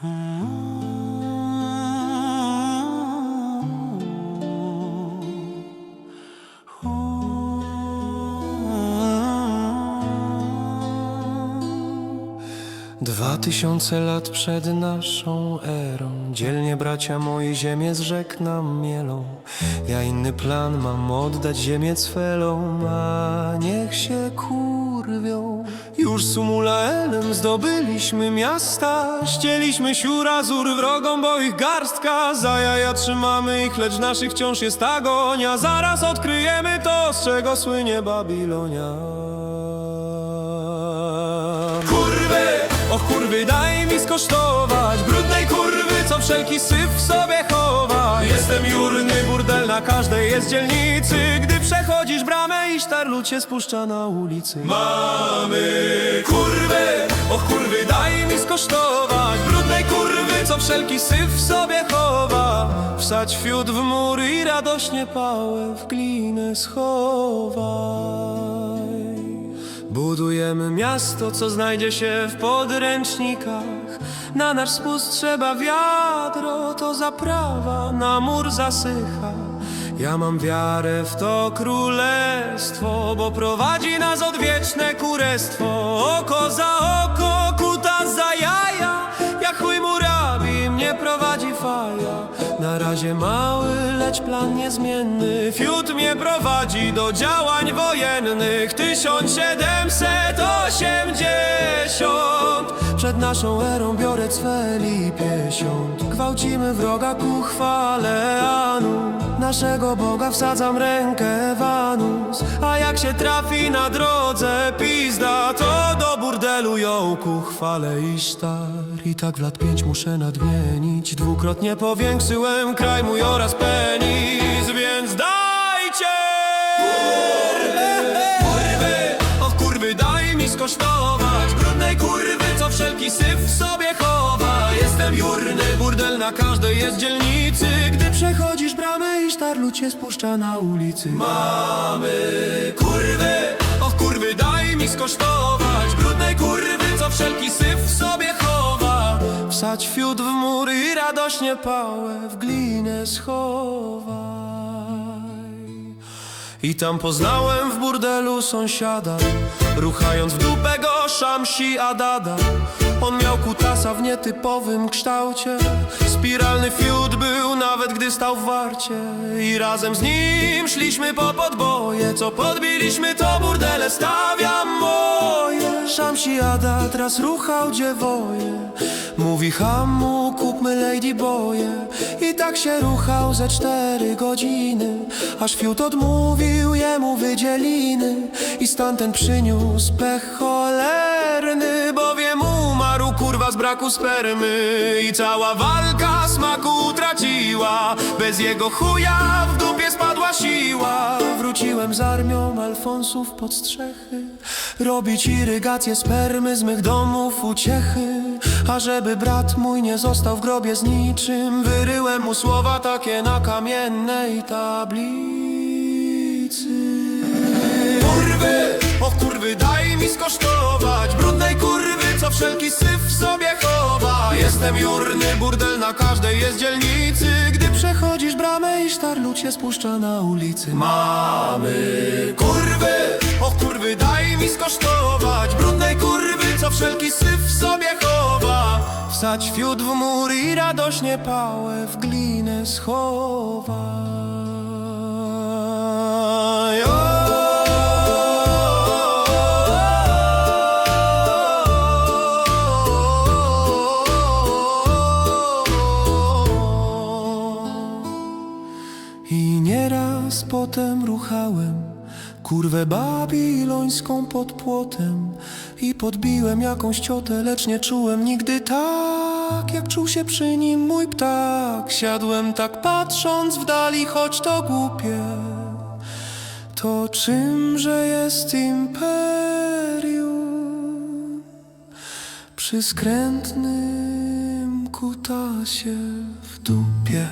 Dwa tysiące lat przed naszą erą. Dzielnie bracia moi ziemię z rzek nam mielą. Ja inny plan mam oddać ziemię cwelom A niech się kurwią Już Sumulaelem zdobyliśmy miasta. Ścieliśmy siurazur wrogom, bo ich garstka. Za jaja trzymamy ich, lecz naszych wciąż jest agonia. Zaraz odkryjemy to, z czego słynie Babilonia. Kurwy, och kurwy, daj mi skosztować. Brudnej kurwy, co wszelki syf w sobie chowa. Jestem jurny, burdel na każdej jest dzielnicy. Gdy przechodzisz bramę i sztarlut cię spuszcza na ulicy. Mamy kurwy, och kurwy, daj mi skosztować. Brudnej kurwy, co wszelki syf w sobie chowa. Wsadź fiut w mur i radośnie pałę w glinę schowaj Budujemy miasto, co znajdzie się w podręcznikach. Na nasz spust trzeba wiadro, to zaprawa Na mur zasycha. Ja mam wiarę w to królestwo Bo prowadzi nas odwieczne kurestwo. Oko za oko, Na razie mały, lecz plan niezmienny. Fiut mnie prowadzi do działań wojennych. 1780 Przed naszą erą biorę cweli piesiąt Gwałcimy wroga ku chwale Anu Naszego Boga wsadzam rękę w anus. A jak się trafi na drodze pizda To do burdelu ją ku chwale Isztar I tak w lat pięć muszę nadmienić. Dwukrotnie powiększyłem kraj mój oraz penis Więc dajcie! Kurwy, och kurwy, daj mi skosztować. Brudnej kurwy, co wszelki syf w sobie chowa Jestem jurny, burdel na każdej jest dzielnicy. Gdy przechodzisz bramę i sztarlu cię spuszcza na ulicy. Mamy kurwy, och kurwy, daj mi skosztować. Brudnej kurwy, co wszelki syf w sobie chowa. Wsadź fiut w mur i radośnie pałę w glinę schowaj. I tam poznałem w burdelu sąsiada. Ruchając w dupę go szamsi Adada kutasa w nietypowym kształcie. Spiralny fiut był nawet gdy stał w warcie. I razem z nim szliśmy po podboje. Co podbiliśmy to burdele stawiam moje. Szamsi Ada teraz ruchał dziewoje. Mówi hamu, kupmy ladyboye I tak się ruchał ze cztery godziny. Aż fiut odmówił jemu wydzieliny. I stan ten przyniósł pech cholerny braku spermy I cała walka smaku utraciła Bez jego chuja w dupie spadła siła. Wróciłem z armią Alfonsów pod strzechy. Robić irygację spermy z mych domów uciechy. A żeby brat mój nie został w grobie z niczym Wyryłem mu słowa takie na kamiennej tablicy. Kurwy, o kurwy daj mi skosztować. Brudnej kurwy, co wszelki syf Jestem jurny, burdel na każdej jest dzielnicy. Gdy przechodzisz bramę i sztarlut się spuszcza na ulicy. Mamy kurwy, o kurwy daj mi skosztować. Brudnej kurwy, co wszelki syf w sobie chowa. Wsadź fiut w mur i radośnie pałę w glinę schowaj potem ruchałem kurwę babilońską pod płotem i podbiłem jakąś ciotę, lecz nie czułem nigdy tak, jak czuł się przy nim mój ptak. Siadłem tak patrząc w dali, choć to głupie. To czymże jest imperium przy skrętnym kutasie w dupie?